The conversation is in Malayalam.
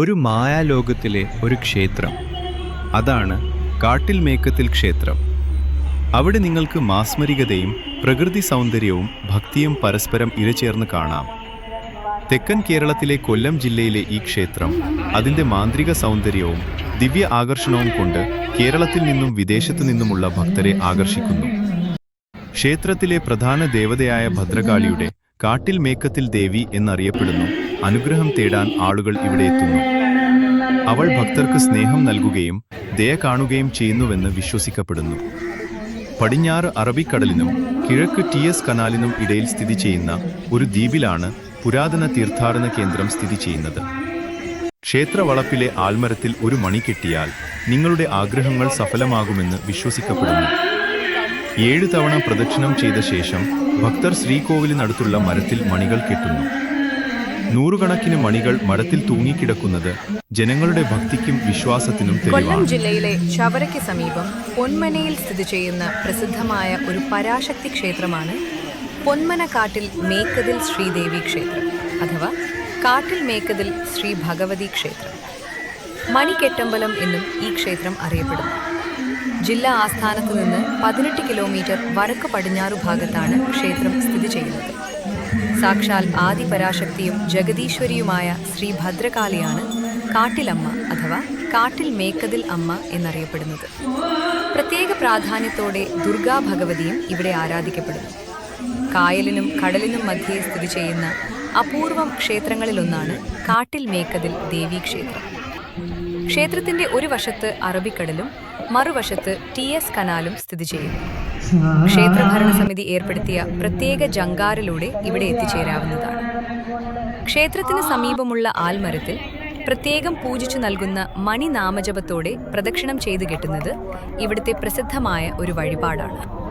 ഒരു മായാലോകത്തിലെ ഒരു ക്ഷേത്രം. അതാണ് കാട്ടിൽ മേക്കത്തിൽ ക്ഷേത്രം. അവിടെ നിങ്ങൾക്ക് മാസ്മരികതയും പ്രകൃതി സൗന്ദര്യവും ഭക്തിയും പരസ്പരം ഇരചേർന്ന് കാണാം. തെക്കൻ കേരളത്തിലെ കൊല്ലം ജില്ലയിലെ ഈ ക്ഷേത്രം അതിന്റെ മാന്ത്രിക സൗന്ദര്യവും ദിവ്യ ആകർഷണവും കൊണ്ട് കേരളത്തിൽ നിന്നും വിദേശത്തു നിന്നുമുള്ള ഭക്തരെ ആകർഷിക്കുന്നു. ക്ഷേത്രത്തിലെ പ്രധാന ദേവതയായ ഭദ്രകാളിയുടെ കാട്ടിൽ മേക്കത്തിൽ ദേവി എന്നറിയപ്പെടുന്നു. അനുഗ്രഹം തേടാൻ ആളുകൾ ഇവിടെ എത്തുന്നു. അവൾ ഭക്തർക്ക് സ്നേഹം നൽകുകയും ദയ കാണുകയും ചെയ്യുന്നുവെന്ന് വിശ്വസിക്കപ്പെടുന്നു. പടിഞ്ഞാറ് അറബിക്കടലിനും കിഴക്ക് ടി എസ് കനാലിനും ഇടയിൽ സ്ഥിതി ചെയ്യുന്ന ഒരു ദ്വീപിലാണ് പുരാതന തീർത്ഥാടന കേന്ദ്രം സ്ഥിതി ചെയ്യുന്നത്. ക്ഷേത്രവളപ്പിലെ ആൽമരത്തിൽ ഒരു മണി കെട്ടിയാൽ നിങ്ങളുടെ ആഗ്രഹങ്ങൾ സഫലമാകുമെന്ന് വിശ്വസിക്കപ്പെടുന്നു. ഏഴ് തവണ പ്രദക്ഷിണം ചെയ്ത ശേഷം ഭക്തർ ശ്രീകോവിലിനടുത്തുള്ള മരത്തിൽ മണികൾ കെട്ടുന്നു. നൂറുകണക്കിന് മണികൾ മരത്തിൽ തൂങ്ങിക്കിടക്കുന്നത് ജനങ്ങളുടെ ഭക്തിക്കും വിശ്വാസത്തിനും കൊല്ലം ജില്ലയിലെ ചവരയ്ക്ക് സമീപം പൊന്മനയിൽ സ്ഥിതി ചെയ്യുന്ന പ്രസിദ്ധമായ ഒരു പരാശക്തി ക്ഷേത്രമാണ് പൊന്മന കാട്ടിൽ മേക്കതിൽ ശ്രീദേവി ക്ഷേത്രം അഥവാ കാട്ടിൽ മേക്കതിൽ ശ്രീ ഭഗവതി ക്ഷേത്രം. മണിക്കെട്ടമ്പലം എന്നും ഈ ക്ഷേത്രം അറിയപ്പെടുന്നു. ജില്ലാ ആസ്ഥാനത്തു നിന്ന് പതിനെട്ട് കിലോമീറ്റർ വടക്ക് പടിഞ്ഞാറു ഭാഗത്താണ് ക്ഷേത്രം സ്ഥിതി ചെയ്യുന്നത്. സാക്ഷാൽ ആദിപരാശക്തിയും ജഗദീശ്വരിയുമായ ശ്രീ ഭദ്രകാളിയാണ് കാട്ടിലമ്മ അഥവാ കാട്ടിൽ മേക്കതിൽ അമ്മ എന്നറിയപ്പെടുന്നത്. പ്രത്യേക പ്രാധാന്യത്തോടെ ദുർഗാ ഭഗവതിയും ഇവിടെ ആരാധിക്കപ്പെടുന്നു. കായലിനും കടലിനും മധ്യേ സ്ഥിതി ചെയ്യുന്ന അപൂർവം ക്ഷേത്രങ്ങളിലൊന്നാണ് കാട്ടിൽ മേക്കതിൽ ദേവീ ക്ഷേത്രം. ക്ഷേത്രത്തിന്റെ ഒരു വശത്ത് അറബിക്കടലും മറുവശത്ത് ടി എസ് കനാലും സ്ഥിതി ചെയ്യുന്നു. ക്ഷേത്ര സമിതി ഏർപ്പെടുത്തിയ പ്രത്യേക ജങ്കാറിലൂടെ ഇവിടെ എത്തിച്ചേരാവുന്നതാണ്. ക്ഷേത്രത്തിന് സമീപമുള്ള ആൽമരത്തിൽ പ്രത്യേകം പൂജിച്ചു നൽകുന്ന മണിനാമജപത്തോടെ പ്രദക്ഷിണം ചെയ്തു കെട്ടുന്നത് ഇവിടുത്തെ പ്രസിദ്ധമായ ഒരു വഴിപാടാണ്.